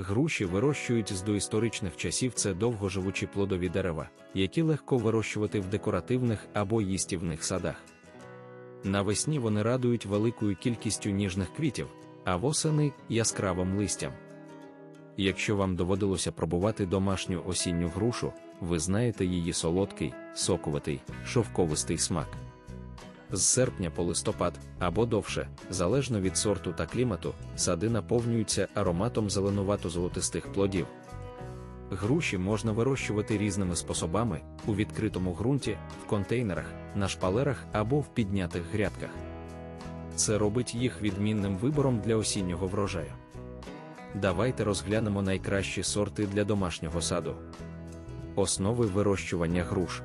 Груші вирощують з доісторичних часів це довгоживучі плодові дерева, які легко вирощувати в декоративних або їстівних садах. Навесні вони радують великою кількістю ніжних квітів, а восени яскравим листям. Якщо вам доводилося пробувати домашню осінню грушу, ви знаєте її солодкий, соковитий, шовковистий смак. З серпня по листопад або довше, залежно від сорту та клімату, сади наповнюються ароматом зеленувато-золотистих плодів. Груші можна вирощувати різними способами у відкритому ґрунті, в контейнерах, на шпалерах або в піднятих грядках. Це робить їх відмінним вибором для осіннього врожаю. Давайте розглянемо найкращі сорти для домашнього саду. Основи вирощування груш.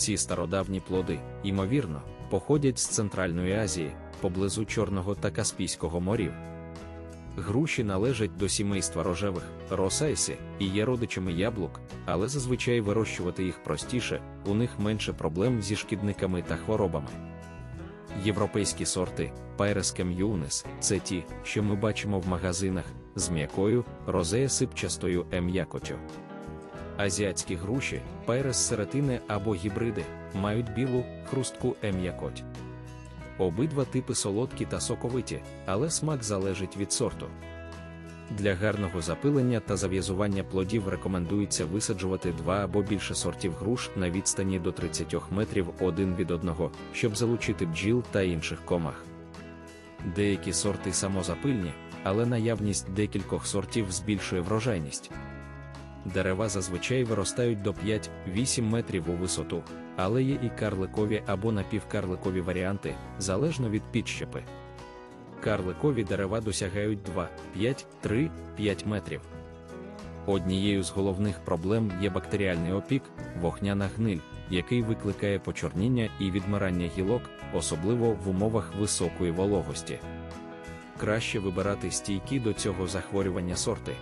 Ці стародавні плоди, ймовірно, походять з Центральної Азії, поблизу Чорного та Каспійського морів. Груші належать до сімейства рожевих, росайсі і є родичами яблук, але зазвичай вирощувати їх простіше, у них менше проблем зі шкідниками та хворобами. Європейські сорти Пайрес Кем'юнес це ті, що ми бачимо в магазинах з м'якою, розея сипчастою м'якотю. Азіатські груші, пайрес серетини або гібриди, мають білу, хрустку м'якоть. Обидва типи солодкі та соковиті, але смак залежить від сорту. Для гарного запилення та зав'язування плодів рекомендується висаджувати два або більше сортів груш на відстані до 30 метрів один від одного, щоб залучити бджіл та інших комах. Деякі сорти самозапильні, але наявність декількох сортів збільшує врожайність. Дерева зазвичай виростають до 5-8 метрів у висоту, але є і карликові або напівкарликові варіанти, залежно від підщепи. Карликові дерева досягають 2-5-3-5 метрів. Однією з головних проблем є бактеріальний опік, вогняна гниль, який викликає почорніння і відмирання гілок, особливо в умовах високої вологості. Краще вибирати стійкі до цього захворювання сорти.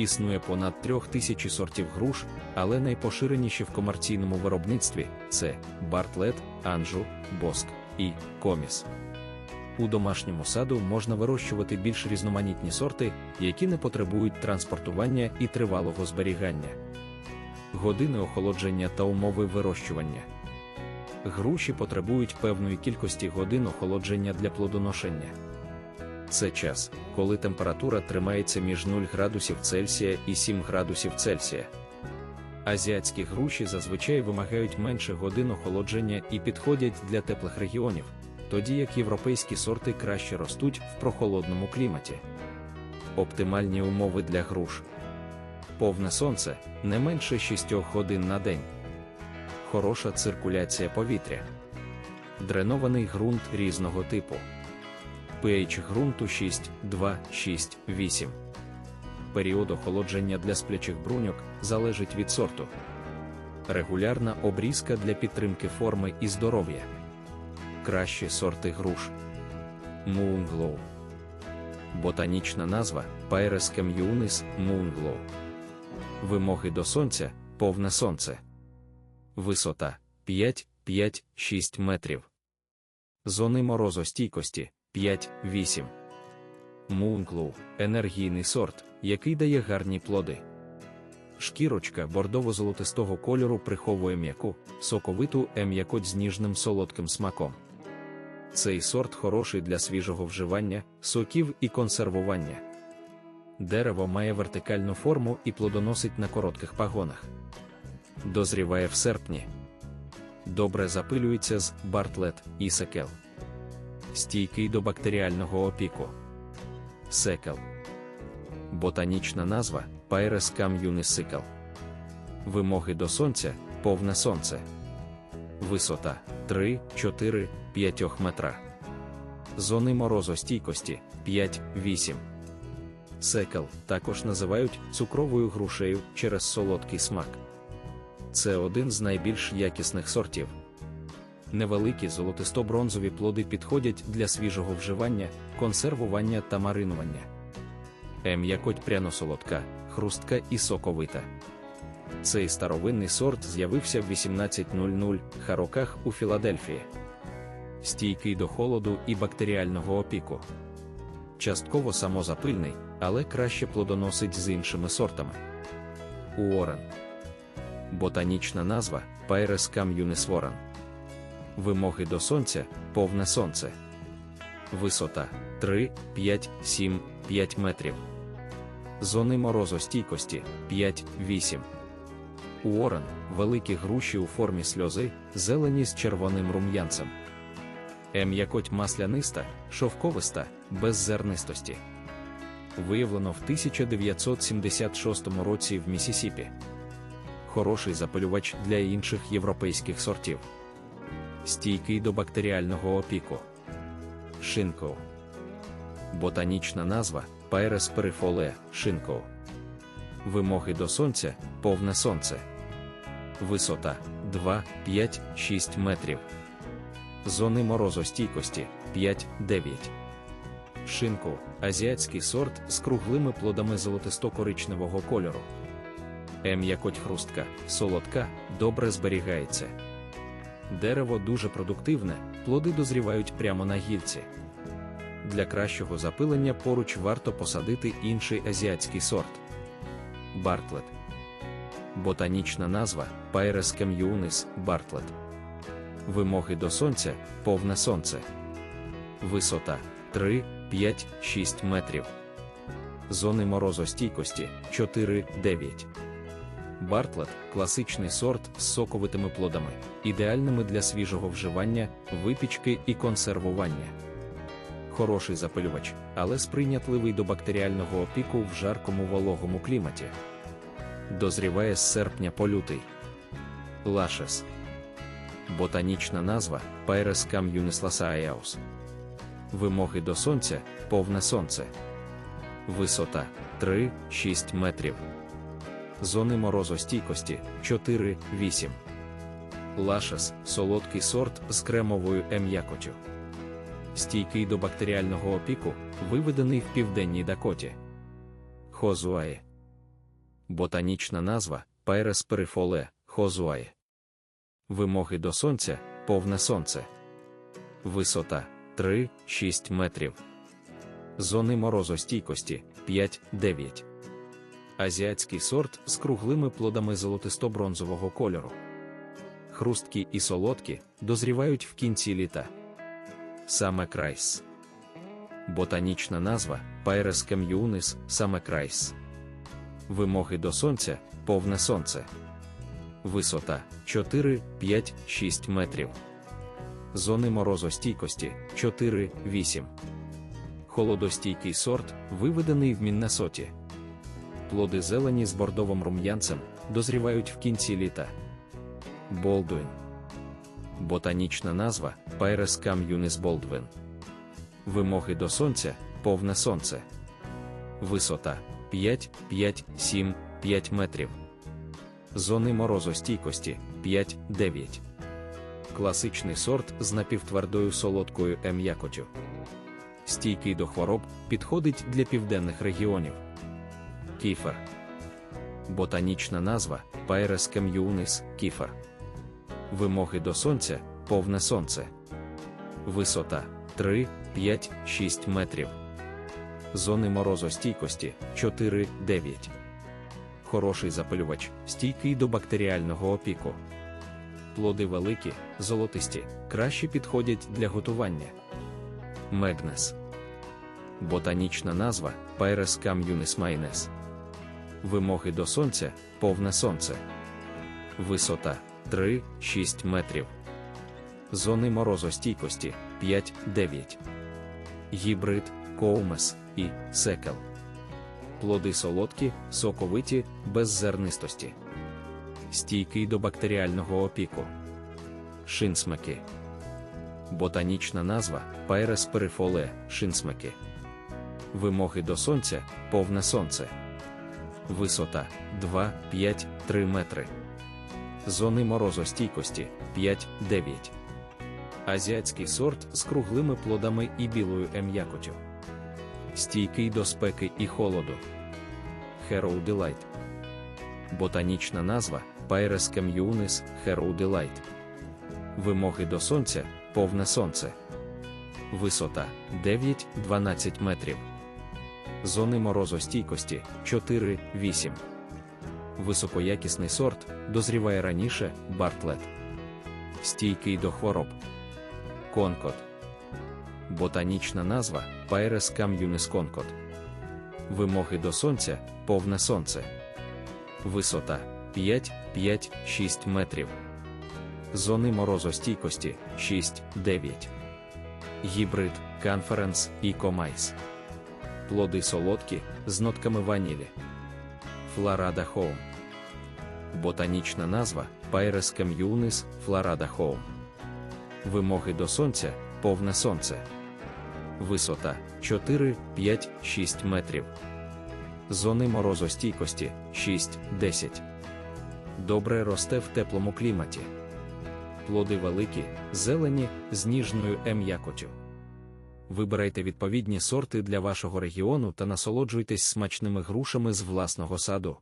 Існує понад трьох тисячі сортів груш, але найпоширеніші в комерційному виробництві це Бартлет, Анжу, Боск і Коміс. У домашньому саду можна вирощувати більш різноманітні сорти, які не потребують транспортування і тривалого зберігання. Години охолодження та умови вирощування. Груші потребують певної кількості годин охолодження для плодоношення. Це час, коли температура тримається між 0 градусів Цельсія і 7 градусів Цельсія. Азіатські груші зазвичай вимагають менше годин охолодження і підходять для теплих регіонів, тоді як європейські сорти краще ростуть в прохолодному кліматі. Оптимальні умови для груш. Повне сонце не менше 6 годин на день. Хороша циркуляція повітря. Дренований ґрунт різного типу. pH ґрунту 6, 2, 6, 8. Період охолодження для сплячих бруньок залежить від сорту. Регулярна обрізка для підтримки форми і здоров'я. Кращі сорти груш. Moonglow. Ботанічна назва Pyrus Cameunis Moonglow. Вимоги до сонця повне сонце. Висота 5-5-6 метрів. Зони морозостійкості 5-8. Мунклоу енергійний сорт, який дає гарні плоди. Шкірочка бордово-золотистого кольору приховує м'яку, соковиту ем'якоть з ніжним солодким смаком. Цей сорт хороший для свіжого вживання, соків і консервування. Дерево має вертикальну форму і плодоносить на коротких пагонах. Дозріває в серпні. Добре запилюється з бартлет і секел. Стійкий до бактеріального опіку. Секел. Ботанічна назва Pyrus cameunisicel. Вимоги до сонця повне сонце. Висота 3, 4, 5 метра. Зони морозостійкості 5-8. Секел також називають цукровою грушею через солодкий смак. Це один з найбільш якісних сортів. Невеликі золотисто-бронзові плоди підходять для свіжого вживання, консервування та маринування. М'якоть пряно-солодка, хрустка і соковита. Цей старовинний сорт з'явився в 1800 хароках у Філадельфії. Стійкий до холоду і бактеріального опіку. Частково самозапильний, але краще плодоносить з іншими сортами. Уорен. Ботанічна назва Пайрес кам'юнисворен. Вимоги до сонця повне сонце. Висота 3, 5, 7, 5 метрів. Зони морозостійкості 5, 8. Уорен великі груші у формі сльози, зелені з червоним рум'янцем. М'якоть масляниста, шовковиста, без зернистості. Виявлено в 1976 році в Місісіпі. Хороший запалювач для інших європейських сортів. Стійкий до бактеріального опіку. Шинкоу. Ботанічна назва Пайрес перифоле шинкоу. Вимоги до сонця повне сонце. Висота 2, 5, 6 метрів. Зони морозостійкості 5-9. Шинку азіатський сорт з круглими плодами золотисто-коричневого кольору. М'якоть хрустка, солодка, добре зберігається. Дерево дуже продуктивне, плоди дозрівають прямо на гільці. Для кращого запилення поруч варто посадити інший азіатський сорт. Бартлет. Ботанічна назва Пайрес кем'юнис Бартлет. Вимоги до сонця повне сонце. Висота 3, 5, 6 метрів. Зони морозостійкості 4, 9. Бартлет класичний сорт з соковитими плодами, ідеальними для свіжого вживання, випічки і консервування. Хороший запилювач, але сприйнятливий до бактеріального опіку в жаркому вологому кліматі. Дозріває з серпня по лютий. Лашес. Ботанічна назва Пайрес кам'юнисласаеус. Вимоги до сонця повне сонце. Висота 3-6 метрів. Зони морозостійкості 4-8. Лашес солодкий сорт з кремовою ем'якотю. Стійкий до бактеріального опіку, виведений в південній Дакоті. Хозуає. Ботанічна назва Пайрес перифоле Хозуає. Вимоги до сонця повне сонце. Висота 3-6 метрів. Зони морозостійкості 5-9. Азіатський сорт з круглими плодами золотисто-бронзового кольору. Хрусткі і солодкі дозрівають в кінці літа. Саме крайс. Ботанічна назва Пайрес кем'юнис саме крайс. Вимоги до сонця повне сонце. Висота 4, 5, 6 метрів. Зони морозостійкості 4, 8. Холодостійкий сорт виведений в Міннесоті. Плоди зелені з бордовим рум'янцем дозрівають в кінці літа. Болдуін. Ботанічна назва Пайрес кам'юнис Болдвин. Вимоги до сонця повне сонце. Висота 5, 5, 7, 5 метрів. Зони морозостійкості 5-9. Класичний сорт з напівтвердою солодкою ем'якотю. Стійкий до хвороб підходить для південних регіонів. Кіфер. Ботанічна назва Пайрес кем'юнис кіфер. Вимоги до сонця повне сонце. Висота 3, 5, 6 метрів. Зони морозостійкості 4-9 хороший запалювач, стійкий до бактеріального опіку. Плоди великі, золотисті, краще підходять для готування. Мегнес. Ботанічна назва Пайрес кам'юнис майнес. Вимоги до сонця повне сонце. Висота 3-6 метрів. Зони морозостійкості 5-9. Гібрид, коумес і секел плоди солодкі, соковиті, без зернистості. Стійкий до бактеріального опіку. Шинсмеки. Ботанічна назва Пайрес перифоле шинсмеки. Вимоги до сонця повне сонце. Висота 2, 5, 3 метри. Зони морозостійкості 5-9. Азіатський сорт з круглими плодами і білою ем'якотю стійкий до спеки і холоду. Hero Delight. Ботанічна назва Pyres Cameunis Hero Delight. Вимоги до сонця повне сонце. Висота 9-12 метрів. Зони морозостійкості 4-8. Високоякісний сорт дозріває раніше Бартлет. Стійкий до хвороб. Конкот. Ботанічна назва Пайрес кам'юнис конкот. Вимоги до сонця повне сонце. Висота 5-5-6 метрів. Зони морозостійкості 6-9. Гібрид, конференс і комайс. Плоди солодкі з нотками ванілі. Флорада Хоум. Ботанічна назва Пайрес кам'юнис Флорада Хоум. Вимоги до сонця повне сонце. Висота 4-5-6 метрів. Зони морозостійкості 6-10. Добре росте в теплому кліматі. Плоди великі, зелені, з ніжною ем'якотю. Вибирайте відповідні сорти для вашого регіону та насолоджуйтесь смачними грушами з власного саду.